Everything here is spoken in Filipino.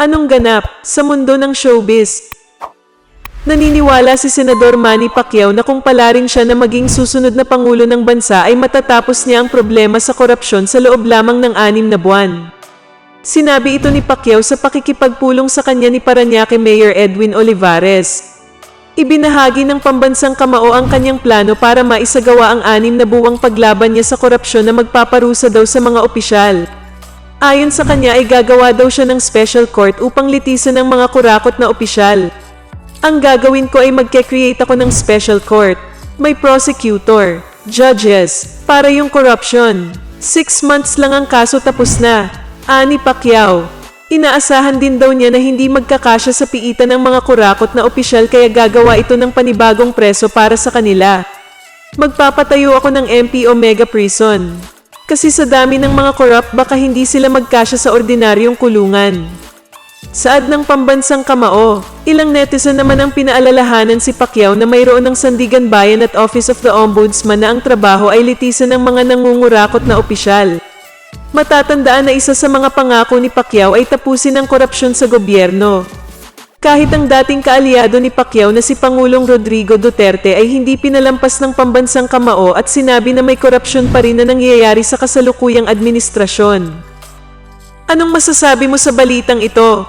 Anong ganap sa mundo ng showbiz? Naniniwala si Senador Manny Pacquiao na kung palaring siya na maging susunod na Pangulo ng bansa ay matatapos niya ang problema sa korupsyon sa loob lamang ng anim na buwan. Sinabi ito ni Pacquiao sa pakikipagpulong sa kanya ni Paranaque Mayor Edwin Olivares. Ibinahagi ng pambansang kamao ang kanyang plano para maisagawa ang anim na buwang paglaban niya sa korupsyon na magpaparusa daw sa mga opisyal. Ayon sa kanya ay gagawa daw siya ng special court upang litisan ng mga kurakot na opisyal. Ang gagawin ko ay magke-create ako ng special court. May prosecutor, judges, para yung corruption. Six months lang ang kaso tapos na. Ani Pacquiao. Inaasahan din daw niya na hindi magkakasya sa piitan ng mga kurakot na opisyal kaya gagawa ito ng panibagong preso para sa kanila. Magpapatayo ako ng MP o mega prison. Kasi sa dami ng mga corrupt baka hindi sila magkasya sa ordinaryong kulungan. Saad ng pambansang kamao, ilang netizen naman ang pinaalalahanan si Pacquiao na mayroon ng Sandigan Bayan at Office of the Ombudsman na ang trabaho ay litisan ng mga nangungurakot na opisyal. Matatandaan na isa sa mga pangako ni Pacquiao ay tapusin ang korupsyon sa gobyerno. Kahit ang dating kaalyado ni Pacquiao na si Pangulong Rodrigo Duterte ay hindi pinalampas ng pambansang kamao at sinabi na may korupsyon pa rin na nangyayari sa kasalukuyang administrasyon. Anong masasabi mo sa balitang ito?